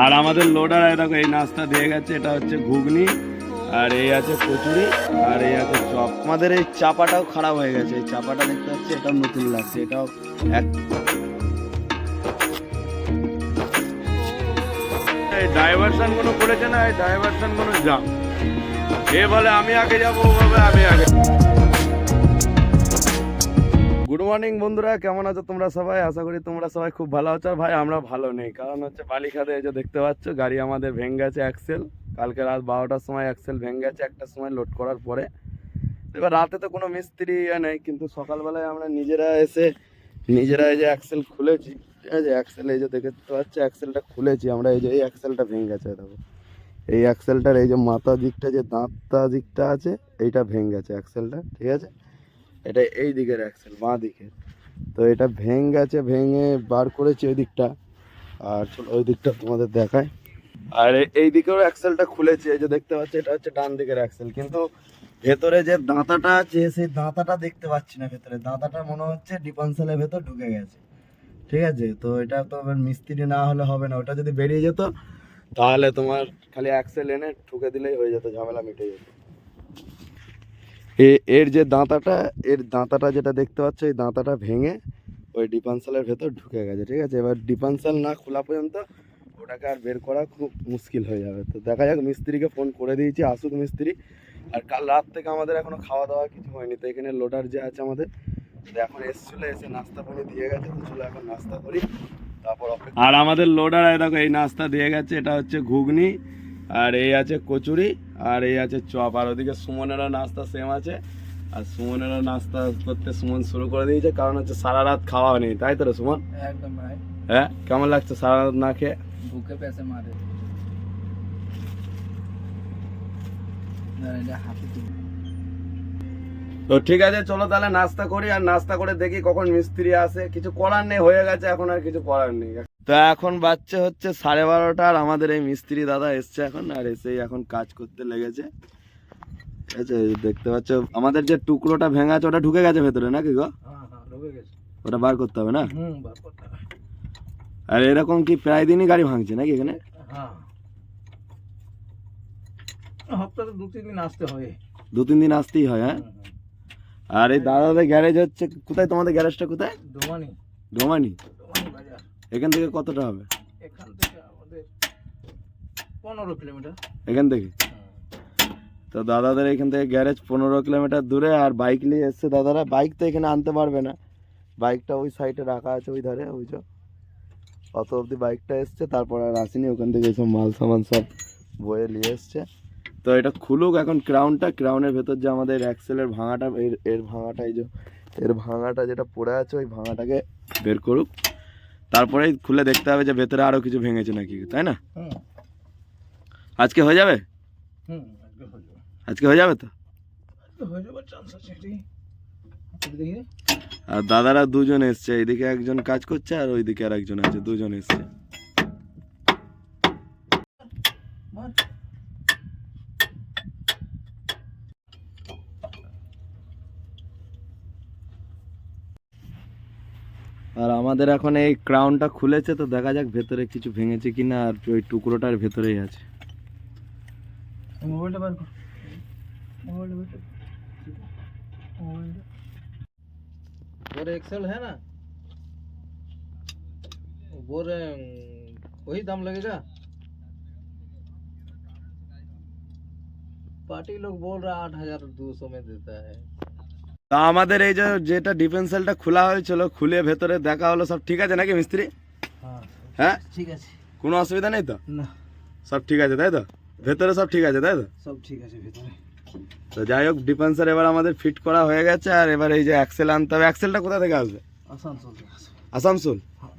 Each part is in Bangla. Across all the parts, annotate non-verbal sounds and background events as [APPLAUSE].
আর আমাদের লোডার দেখো এই নাস্তা দিয়ে গেছে, এটা হচ্ছে ঘুগনি, আর এই আছে কচুরি, আর এই আছে চপ। আমাদের এই চাপাটাও খারাপ হয়ে গেছে, এই চাপাটা দেখতে পাচ্ছি, এটাও নতুন লাগছে, এটাও এক ডাইভারশনগুলো করেছে না, এই ডাইভারশনগুলো জাম এ বলে আমি আগে যাব ওভাবে আমি আগে গুড মর্নিং বন্ধুরা। কেমন আছো তোমরা সবাই? আশা করি তোমরা সবাই খুব ভালো আছো। আর ভাই, আমরা ভালো নেই। কারণ হচ্ছে বালিখাতে এই যে দেখতে পাচ্ছ, গাড়ি আমাদের ভেঙে গেছে অ্যাক্সেল কালকে রাত বারোটার সময় অ্যাক্সেল ভেঙে গেছে, একটার সময় লোড করার পরে। এবার রাতে তো কোনো মিস্ত্রি ইয়ে নেই, কিন্তু সকালবেলায় আমরা নিজেরা এসে নিজেরা এই যে অ্যাক্সেল খুলেছি। ঠিক আছে অ্যাক্সেল এই যে দেখতে পাচ্ছ অ্যাক্সেলটা খুলেছি আমরা। এই যে, এই অ্যাক্সেলটা ভেঙে গেছে, দেখো। এই অ্যাক্সেলটার এই যে মাথা দিকটা, যে দাঁতটা দিকটা আছে, এইটা ভেঙে গেছে অ্যাক্সেলটা ঠিক আছে? এটা এই দিকের অ্যাক্সেল বাঁ দিকের। তো এটা ভেঙে গেছে, ভেঙে বার করেছি ওই দিকটা। আর চলো, ওই দিকটা তোমাদের দেখায় আর এই দিকেও অ্যাক্সেলটা খুলেছে যে দেখতে পাচ্ছি, এটা হচ্ছে ডান দিকের অ্যাক্সেল কিন্তু ভেতরে যে দাঁতাটা আছে, সেই দাঁতাটা দেখতে পাচ্ছি না ভেতরে। দাঁতাটা মনে হচ্ছে ডিপানসেলের ভেতর ঢুকে গেছে। ঠিক আছে? তো এটা তো এবার মিস্ত্রি না হলে হবে না। ওটা যদি বেরিয়ে যেত, তাহলে তোমার খালি অ্যাক্সেল এনে ঠুকে দিলেই হয়ে যেত, ঝামেলা মিটে যেত। এর যে দাঁতাটা এর দাঁতাটা যেটা দেখতে পাচ্ছ এই দাঁতাটা ভেঙে ওই ডিপানসালের ভেতর ঢুকে গেছে ঠিক আছে? এবার ডিপানসাল না খোলা পর্যন্ত ওটাকে আর বের করা খুব মুশকিল হয়ে যাবে। তো দেখা যাক মিস্ত্রিকে ফোন করে দিয়েছি আসুক মিস্ত্রি। আর কাল রাত থেকে আমাদের এখনও খাওয়া দাওয়া কিছু হয়নি তো এখানে লোডার যে আছে আমাদের এখন এসেছিল এসে নাস্তা পানি দিয়ে গেছে তো চলো এখন নাস্তা করি তারপর আর আমাদের লোডার দেখো এই নাস্তা দিয়ে গেছে এটা হচ্ছে ঘুগনি আর এই আছে কচুরি আর এই আছে চপ আর ওদিকে সুমনেরও নাস্তা সেম আছে। আর সুমনেরও নাস্তা করতে সুমন শুরু করে দিয়েছে কারণ হচ্ছে সারা রাত খাওয়া নেই তাই তো রে সুমন? একদম ভাই। হ্যাঁ? কেমন লাগছে সারা রাত না খেয়ে? পেছে মারে। তো ঠিক আছে চলো তাহলে নাস্তা করি আর নাস্তা করে দেখি কখন মিস্ত্রি আসে। কিছু করার নেই হয়ে গেছে এখন আর কিছু করার নেই। তো এখন বাচ্চা হচ্ছে সাড়ে বারোটা আর আমাদের এই মিস্ত্রি দাদা এসছে এখন আর এসেই এখন কাজ করতে লেগেছে। ঠিক আছে দেখতে পাচ্ছ আমাদের যে টুকরোটা ভেঙে আছে ওটা ঢুকে গেছে ভেতরে নাকি গো? হ্যাঁ হ্যাঁ ওটা বার করতে হবে না। আর এরকম কি প্রায় দিনই গাড়ি ভাঙছে নাকি এখানে? হ্যাঁ। সপ্তাহে দু তিন দিন আসতে হয় দু তিন দিন আসতেই হয় হ্যাঁ? আর এই দাদাদের গ্যারেজ হচ্ছে কোথায় তোমাদের গ্যারেজটা কোথায়? ডোমানি ডোমানি এখান থেকে কতটা হবে? এখান থেকে আমাদের পনেরো কিলোমিটার। এখান থেকে? তো দাদাদের এখান থেকে গ্যারেজ পনেরো কিলোমিটার দূরে আর বাইক নিয়ে এসছে দাদারা। বাইক তো এখানে আনতে পারবে না। বাইকটা ওই সাইডে রাখা আছে ওই ধারে বুঝছ অত অবধি বাইকটা এসছে তারপর আর আসেনি। ওখান থেকে সব মাল সামান সব বয়ে নিয়ে এসছে। তো এটা খুলুক এখন ক্রাউনটা। ক্রাউনের ভেতর যে আমাদের অ্যাক্সেলের ভাঙাটা এর এর ভাঙাটা এই যে এর ভাঙাটা যেটা পড়ে আছে ওই ভাঙাটাকে বের করুক। তারপরেই খুলে দেখতে হবে যে ভেতরে আরও কিছু ভেঙেছে নাকি তাই না? আজকে হয়ে যাবে? আজকে হয়ে যাবে। তো? আর দাদারা দুজন এসছে এইদিকে একজন কাজ করছে আর ওইদিকে আর একজন আছে দুজন এসছে। আর আমাদের এখন এই ক্রাউনটা খুলেছে তো দেখা যাক ভেতরে কিছু ভেঙেছে কিনা আর ওই টুকরোটার ভেতরেই আছে মোবাইলটা বার কর मोबाइल बेटा मोबाइल और एक्सेल है ना वो बोल रहे हैं, वही दाम लगेगा पार्टी लोग बोल रहा है आठ हजार दो सौ में देता है তো আমাদের এই যে যেটা ডিফেন্সেলটা খোলা হয়েছিল খুলে ভেতরে দেখা হলো সব ঠিক আছে নাকি মিস্ত্রি? হ্যাঁ, হ্যাঁ ঠিক আছে। কোনো অসুবিধা নেই তো? না। সব ঠিক আছে তাই তো? ভেতরে সব ঠিক আছে তাই তো? সব ঠিক আছে ভেতরে। তো যাই হোক ডিফেন্সার এবার আমাদের ফিট করা হয়ে গেছে আর এবার এই যে অ্যাক্সেল আনতে হবে। অ্যাক্সেলটা কোথা থেকে আসবে? আসানসোল আসানসোল? হ্যাঁ।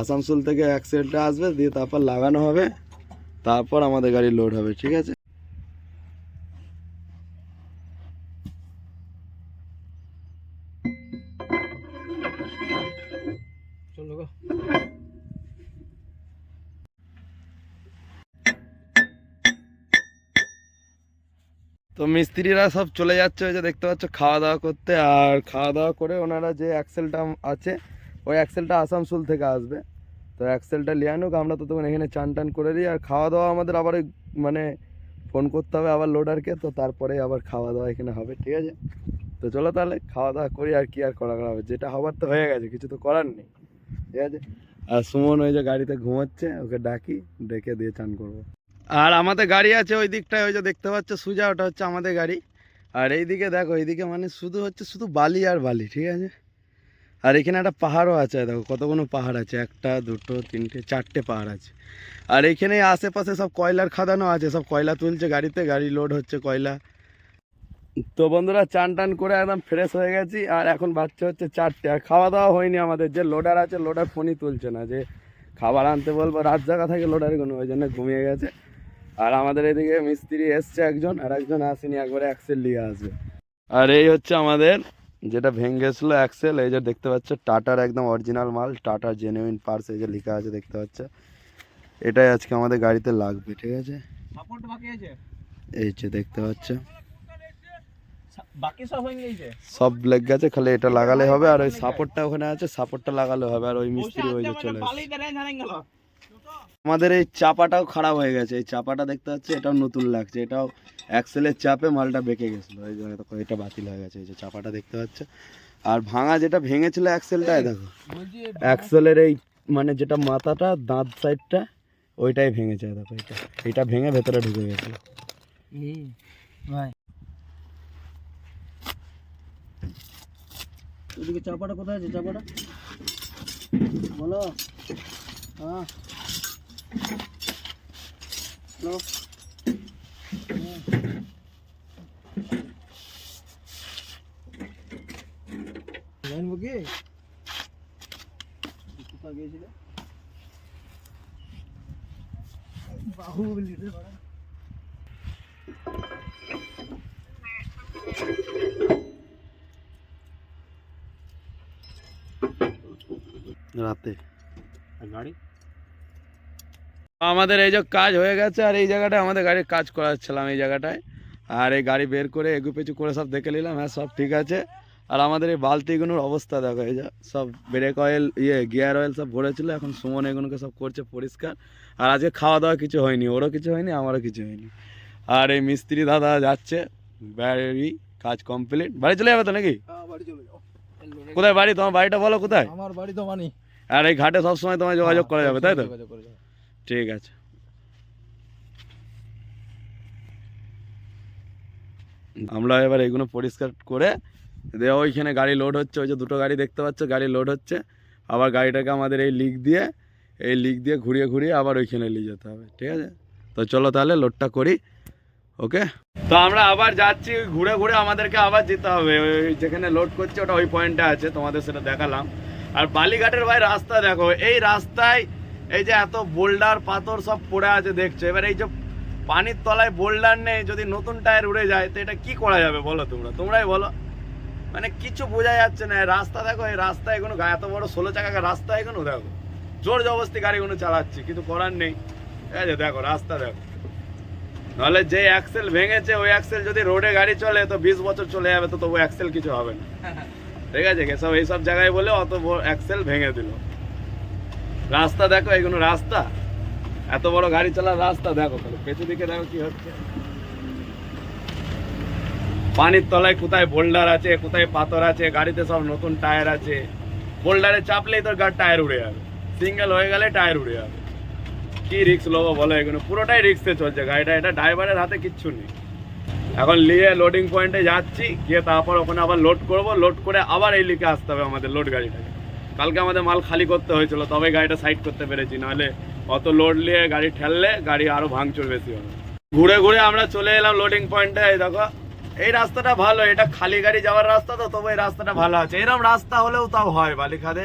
আসানসোল থেকে অ্যাক্সেলটা আসবে দিয়ে তারপর লাগানো হবে তারপর আমাদের গাড়ি লোড হবে ঠিক আছে? মিস্ত্রিরা সব চলে যাচ্ছে, ওই যে দেখতে পাচ্ছ খাওয়া দাওয়া করতে। আর খাওয়া দাওয়া করে ওনারা যে অ্যাক্সেলটা আছে, ওই অ্যাক্সেলটা আসানসোল থেকে আসবে। তো অ্যাক্সেলটা নিয়ে আনুক, আমরা তো তখন এখানে চান টান করে দিই। আর খাওয়া দাওয়া আমাদের আবার মানে ফোন করতে হবে আবার লোডারকে, তো তারপরে আবার খাওয়া দাওয়া এখানে হবে, ঠিক আছে? তো চলো তাহলে খাওয়া দাওয়া করি, আর কি আর করা করা হবে? যেটা হবার তো হয়ে গেছে, কিছু তো করার নেই, ঠিক আছে? আর সুমন ওই যে গাড়িতে ঘুমাচ্ছে, ওকে ডাকি, ডেকে দিয়ে চান করব। আর আমাদের গাড়ি আছে ওই দিকটায়, ওই যে দেখতে পাচ্ছ সুজা, ওটা হচ্ছে আমাদের গাড়ি। আর এইদিকে দেখো, এইদিকে মানে শুধু হচ্ছে শুধু বালি আর বালি, ঠিক আছে? আর এখানে একটা পাহাড়ও আছে, দেখো কতগুলো পাহাড় আছে, একটা, দুটো, তিনটে, চারটে পাহাড় আছে। আর এখানে আশেপাশে সব কয়লার খাদানো আছে, সব কয়লা তুলছে গাড়িতে, গাড়ি লোড হচ্ছে কয়লা। তো বন্ধুরা, চান টান করে একদম ফ্রেশ হয়ে গেছি, আর এখন বাচ্চা হচ্ছে চারটে, আর খাওয়া দাওয়া হয়নি আমাদের, যে লোডার আছে লোডার ফোনই তুলছে না, যে খাবার আনতে বলব, রাত জায়গা থাকে লোডার কোনো ওই জন্য ঘুমিয়ে গেছে। আর আমাদের এদিকে মিস্ত্রি এসছে একজন আর একজন আসেনি একবারে অ্যাক্সেল নিয়ে আসবে। আর এই হচ্ছে আমাদের যেটা ভেঙে গেছিল অ্যাক্সেল এই যে দেখতে পাচ্ছ টাটার একদম অরিজিনাল মাল টাটার জেনুইন পার্স এই যে লেখা আছে দেখতে পাচ্ছ। এটাই আজকে আমাদের গাড়িতে লাগবে ঠিক আছে? এই যে দেখতে পাচ্ছ। বাকি সব হয়ে গেছে? খালি এটা লাগালে হবে আর ওই সাপোর্টটা ওখানে আছে সাপোর্টটা লাগালে হবে আর ওই মিস্ত্রি ওই যে চলে আমাদের এই চাপাটাও খারাপ হয়ে গেছে। এই চাপাটা দেখতে পাচ্ছি, এটাও নতুন লাগছে। এটাও অ্যাক্সেলের চাপে মালটা বেঁকে গেছিল। এই জন্য দেখো, এটা বাতিল হয়ে গেছে। এই যে চাপাটা দেখতে পাচ্ছ। আর ভাঙা যেটা ভেঙেছিল অ্যাক্সেলটাই দেখো। অ্যাক্সেলের এই মানে যেটা মাথাটা, দাঁত সাইডটা ওইটাই ভেঙেছে দেখো, এটা। এটা ভেঙে ভেতরে ঢুকে ওদিকে চাপাটা কোথায় আছে? চাপাটা? বলো। হ্যাঁ হ্যালো জানব কি কোথায় গিয়েছিলে বাহুবলি রে বাড়া। রাতে গাড়ি আমাদের এই যে কাজ হয়ে গেছে আর এই জায়গাটায় আমাদের গাড়ির কাজ করাচ্ছিলাম এই জায়গাটায়। আর এই গাড়ি বের করে এগু পেছু করে সব দেখে নিলাম হ্যাঁ সব ঠিক আছে। আর আমাদের এই বালতিগুলোর অবস্থা দেখো এই যে সব ব্রেক অয়েল ইয়ে গিয়ার অয়েল সব ভরেছিল এখন সুমন এগুলোকে সব করছে পরিষ্কার। আর আজকে খাওয়া দাওয়া কিছু হয়নি ওরও কিছু হয়নি আমারও কিছু হয়নি। আর এই মিস্ত্রি দাদা যাচ্ছে বাড়ি কাজ কমপ্লিট বাড়ি চলে যাবে তো নাকি? হ্যাঁ কোথায় বাড়ি? তোমার বাড়িটা বলো কোথায়? আমার বাড়ি তো মানি আর এই ঘাটে সবসময় তোমায় যোগাযোগ করা যাবে তাই তো? যাও। ঠিক আছে। আমরা এবার এগুলো পরিষ্কার করে দিয়ে ওইখানে গাড়ি লোড হচ্ছে, ওই যে দুটো গাড়ি দেখতে পাচ্ছ, গাড়ি লোড হচ্ছে। আবার গাড়িটাকে আমাদের এই লিক দিয়ে, এই লিক দিয়ে ঘুরিয়ে ঘুরিয়ে আবার ওইখানে নিয়ে যেতে হবে, ঠিক আছে? তো চলো তাহলে লোডটা করি ওকে তো আমরা আবার যাচ্ছি, ঘুরে ঘুরে আমাদেরকে আবার যেতে হবে। ওই যেখানে লোড করছে ওটা ওই পয়েন্টটা আছে, তোমাদের সেটা দেখালাম। আর বালিঘাটের ভাই রাস্তা দেখো, এই রাস্তায় এই যে এত বোল্ডার পাথর সব পড়ে আছে দেখছ। এবার এই যে পানির তলায় বোল্ডার নেই যদি নতুন টায়ার উড়ে যায় তো এটা কি করা যাবে বলো তোমরা? তোমরাই বলো। মানে কিছু বোঝা যাচ্ছে না রাস্তা দেখো এই রাস্তা এগুলো এত বড় ষোলো চাকা রাস্তা এগুলো দেখো। জোর জবস্তি গাড়িগুলো চালাচ্ছি কিন্তু করার নেই। ঠিক আছে দেখো রাস্তা দেখো। নাহলে যে অ্যাক্সেল ভেঙেছে ওই অ্যাক্সেল যদি রোডে গাড়ি চলে তো বিশ বছর চলে যাবে তো তবু অ্যাক্সেল কিছু হবে না। [LAUGHS] ঠিক আছে সব এইসব জায়গায় বলে অত অ্যাক্সেল ভেঙে দিল। রাস্তা দেখো এগুলো রাস্তা? এত বড় গাড়ি চলার রাস্তা দেখো তাহলে পেছু দিকে দেখো কি হচ্ছে। পানির তলায় কোথায় বোল্ডার আছে, কোথায় পাথর আছে, গাড়িতে সব নতুন টায়ার আছে। বোল্ডারে চাপলেই তোর গাড়ি টায়ার উড়ে যাবে। সিঙ্গেল হয়ে গেলে টায়ার উড়ে যাবে। কি রিক্স লোবো বলো এগুলো? পুরোটাই রিক্সে চলছে গাড়িটা। এটা ড্রাইভারের হাতে কিচ্ছু নেই। এখন নিয়ে লোডিং পয়েন্টে যাচ্ছি, গিয়ে তারপর ওখানে আবার লোড করব। লোড করে আবার এই লিখে আসতে হবে আমাদের লোড গাড়িটাকে। কালকে আমাদের মাল খালি করতে হয়েছিল, তবে গাড়িটা সাইড করতে পেরেছি, নাহলে অত লোড নিয়ে গাড়ি ঠেললে গাড়ি আরও ভাঙচুর বেশি হবে। ঘুরে ঘুরে আমরা চলে এলাম লোডিং পয়েন্টে এই দেখো, এই রাস্তাটা ভালো, এটা খালি গাড়ি যাওয়ার রাস্তা তো, তবু এই রাস্তাটা ভালো আছে। এরকম রাস্তা হলেও তাও হয় বালিখাদে।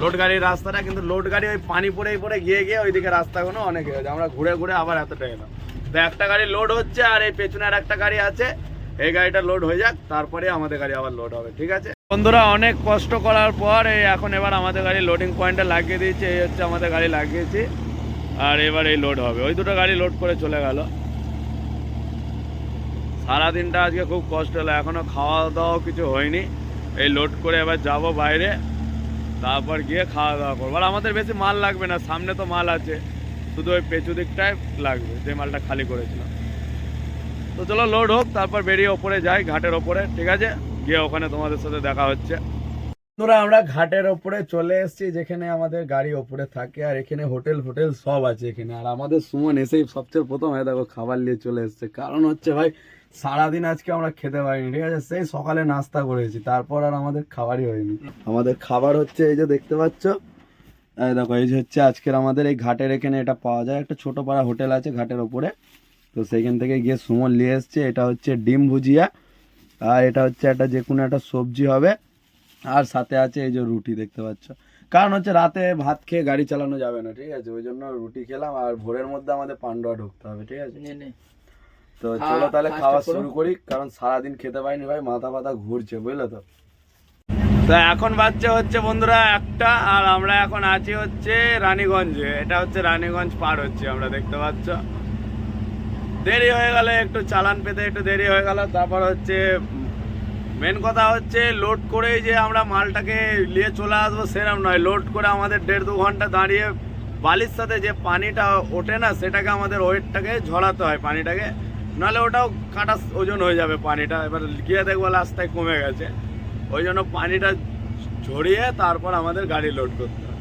লোড গাড়ির রাস্তাটা, কিন্তু লোড গাড়ি ওই পানি পড়েই পড়ে গিয়ে গিয়ে ওইদিকে রাস্তাগুলো অনেক হয়েছে। আমরা ঘুরে ঘুরে আবার এতটা এলাম। তো একটা গাড়ি লোড হচ্ছে, আর এই পেছনে আর একটা গাড়ি আছে। এই গাড়িটা লোড হয়ে যাক, তারপরে আমাদের গাড়ি আবার লোড হবে, ঠিক আছে? বন্ধুরা, অনেক কষ্ট করার পর এই এখন এবার আমাদের গাড়ি লোডিং পয়েন্টে লাগিয়ে দিয়েছে, এই হচ্ছে আমাদের গাড়ি লাগিয়েছি, আর এবার এই লোড হবে। ওই দুটো গাড়ি লোড করে চলে গেল। সারাদিনটা আজকে খুব কষ্ট হলো, এখনও খাওয়া দাওয়াও কিছু হয়নি। এই লোড করে এবার যাব বাইরে, তারপর গিয়ে খাওয়া দাওয়া করব। আর আমাদের বেশি মাল লাগবে না, সামনে তো মাল আছে, শুধু ওই পেঁচু দিকটায় লাগবে, যে মালটা খালি করেছিলাম। তো চলো লোড হোক, তারপর বেরিয়ে ওপরে যাই, ঘাটের ওপরে, ঠিক আছে? গিয়ে ওখানে তোমাদের সাথে দেখা হচ্ছে। বন্ধুরা, আমরা ঘাটের ওপরে চলে এসেছি, যেখানে আমাদের গাড়ি ওপরে থাকে, আর এখানে হোটেল ফোটেল সব আছে এখানে। আর আমাদের সুমন এসেই সবচেয়ে প্রথম হয়ে দেখো খাবার নিয়ে চলে এসেছে। কারণ হচ্ছে ভাই, সারাদিন আজকে আমরা খেতে পারিনি, ঠিক আছে? সেই সকালে নাস্তা করেছি, তারপর আর আমাদের খাবারই হয়নি। আমাদের খাবার হচ্ছে এই যে দেখতে পাচ্ছ দেখো, এই যে হচ্ছে আজকের আমাদের এই ঘাটের এখানে এটা পাওয়া যায়। একটা ছোট পাড়া হোটেল আছে ঘাটের ওপরে। তো সেইখান থেকে গিয়ে সুমন নিয়ে এসছে। এটা হচ্ছে ডিম ভুজিয়া। আর এটা হচ্ছে একটা যে কোনো একটা সবজি হবে। আর সাথে আছে এই যে রুটি দেখতে পাচ্ছ। কারণ হচ্ছে রাতে ভাত খেয়ে গাড়ি চালানো যাবে না ঠিক আছে? ওই জন্য রুটি খেলাম। আর ভোরের মধ্যে আমাদের পান্ডুয়া ঢুকতে হবে ঠিক আছে? তো চলো তাহলে খাওয়া শুরু করি কারণ সারাদিন খেতে পাইনি ভাই মাথা পাতা ঘুরছে বুঝলে তো? তো এখন বাচ্চা হচ্ছে বন্ধুরা একটা আর আমরা এখন আছি হচ্ছে রানীগঞ্জে। এটা হচ্ছে রানীগঞ্জ পার হচ্ছে আমরা দেখতে পাচ্ছ। দেরি হয়ে গেলে, একটু চালান পেতে একটু দেরি হয়ে গেল। তারপর হচ্ছে মেন কথা হচ্ছে লোড করেই যে আমরা মালটাকে নিয়ে চলে আসব সেরকম নয়। লোড করে আমাদের দেড় দু ঘণ্টা দাঁড়িয়ে বালির সাথে যে পানিটা ওঠে না, সেটাকে আমাদের ওয়েটটাকে ঝরাতে হয় পানিটাকে। নাহলে ওটাও কাটা ওজন হয়ে যাবে পানিটা। এবার গিয়ে দেখব রাস্তায় কমে গেছে। ওই জন্য পানিটা ঝরিয়ে তারপর আমাদের গাড়ি লোড করতে হয়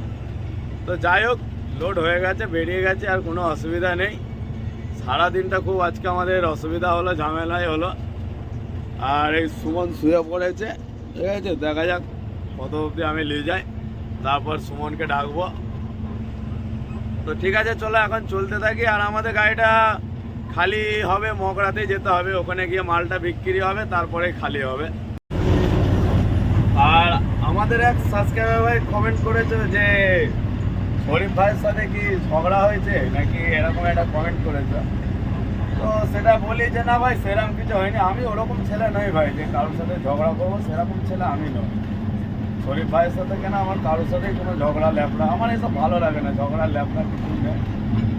তো যাই হোক লোড হয়ে গেছে, বেরিয়ে গেছে, আর কোনো অসুবিধা নেই। সারা দিনটা খুব আজকে আমাদের অসুবিধা হলো, ঝামেলাই হলো। আর এই সুমন শুয়ে পড়েছে, ঠিক আছে? দেখা যাক কত অবধি আমি নিয়ে যাই। তারপর সুমনকে ডাকবো। তো ঠিক আছে, চলো এখন চলতে থাকি। আর আমাদের গাড়িটা খালি হবে, মগরাতেই যেতে হবে। ওখানে গিয়ে মালটা বিক্রি হবে, তারপরে খালি হবে। আর আমাদের এক সাবস্ক্রাইবার ভাই কমেন্ট করেছে যে শরীফ ভাইয়ের সাথে কি ঝগড়া হয়েছে? নাকি এরকম একটা কমেন্ট করেছে? তো সেটা বলি যে, না ভাই, সেরকম কিছু হয়নি। আমি ওরকম ছেলে নই ভাই। যে কারোর সাথে ঝগড়া করব, সেরকম ছেলে আমি নই। শরীফ ভাইয়ের সাথে কেন আমার কারোর সাথেই কোনো ঝগড়া, ল্যাপড়া? আমার এসব ভালো লাগে না। ঝগড়া, ল্যাপড়া, কিছু নেই।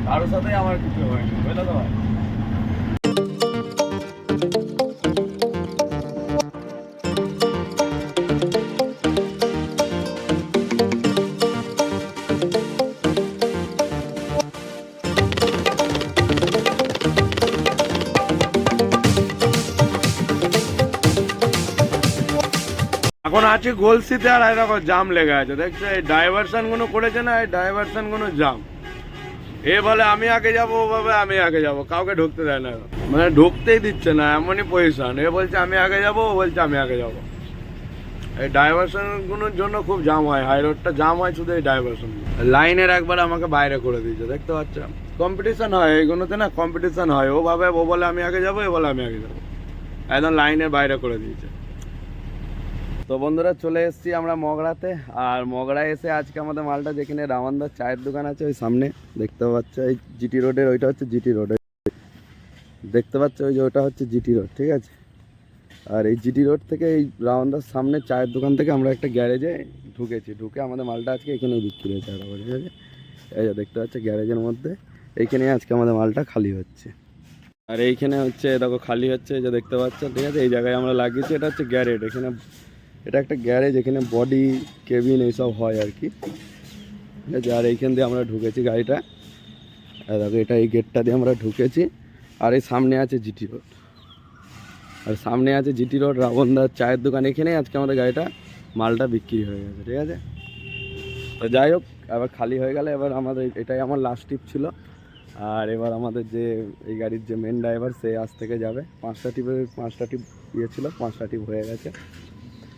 কারোর সাথেই আমার কিছু হয়নি। বুঝলে তো ভাই? এখন আছে গোলসিতে আর দেখো জাম লেগে আছে। দেখছ? এই ডাইভারশনগুলো করেছে না? এই ডাইভারশনগুলো জাম। এ বলে, আমি আগে যাব, ও ভাবে আমি আগে যাব। কাউকে ঢুকতে দেয় না। মানে ঢুকতেই দিচ্ছে না, এমনই পজিশন এ বলছে, আমি আগে যাব, ও বলছে, আমি আগে যাব। এই ডাইভারশনগুলোর জন্য খুব জাম হয়। হাই রোডটা জাম হয় শুধু এই ডাইভারশন লাইনের একবার আমাকে বাইরে করে দিয়েছে, দেখতে পাচ্ছ? কম্পিটিশন হয় এইগুলোতে না কম্পিটিশন হয়। ও ভাবে, ও বলে, আমি আগে যাব এ বলে, আমি আগে যাব। একদম লাইনের বাইরে করে দিয়েছে। তো বন্ধুরা চলে এসেছি আমরা মগরাতে আর মগরায় এসে আজকে আমাদের মালটা যেখানে রামানদার চায়ের দোকান আছে ওই সামনে। দেখতে পাচ্ছ এই জিটি রোডের, ওইটা হচ্ছে জিটি রোড। দেখতে পাচ্ছ ওই যে ওটা হচ্ছে জিটি রোড, ঠিক আছে? আর এই জিটি রোড থেকে এই রামানদার সামনে চায়ের দোকান থেকে আমরা একটা গ্যারেজে ঢুকেছি। ঢুকে আমাদের মালটা আজকে এখানেই বিক্রি হয়েছে আর, ঠিক আছে? এই যে দেখতে পাচ্ছ গ্যারেজের মধ্যে, এইখানে আজকে আমাদের মালটা খালি হচ্ছে। আর এইখানে হচ্ছে, দেখো, খালি হচ্ছে যে দেখতে পাচ্ছ, ঠিক আছে? এই জায়গায় আমরা লাগিয়েছি, এটা হচ্ছে গ্যারেজ, এখানে এটা একটা গ্যারেজ, এখানে বডি কেবিন এইসব হয় আর কি। ঠিক আছে, আর এইখান দিয়ে আমরা ঢুকেছি গাড়িটা। দেখো, এটা এই গেটটা দিয়ে আমরা ঢুকেছি। আর এই সামনে আছে জিটি রোড আর সামনে আছে জিটি রোড রাবণদার চায়ের দোকান। এখানেই আজকে আমাদের গাড়িটা মালটা বিক্রি হয়ে গেছে, ঠিক আছে? তো যাই হোক এবার খালি হয়ে গেলে এবার আমাদের এটাই আমার লাস্ট ট্রিপ ছিল। আর এবার আমাদের যে এই গাড়ির যে মেন ড্রাইভার সে আজ থেকে যাবে। পাঁচটা টিপের পাঁচটা টিপ ইয়ে ছিল, পাঁচটা টিপ হয়ে গেছে।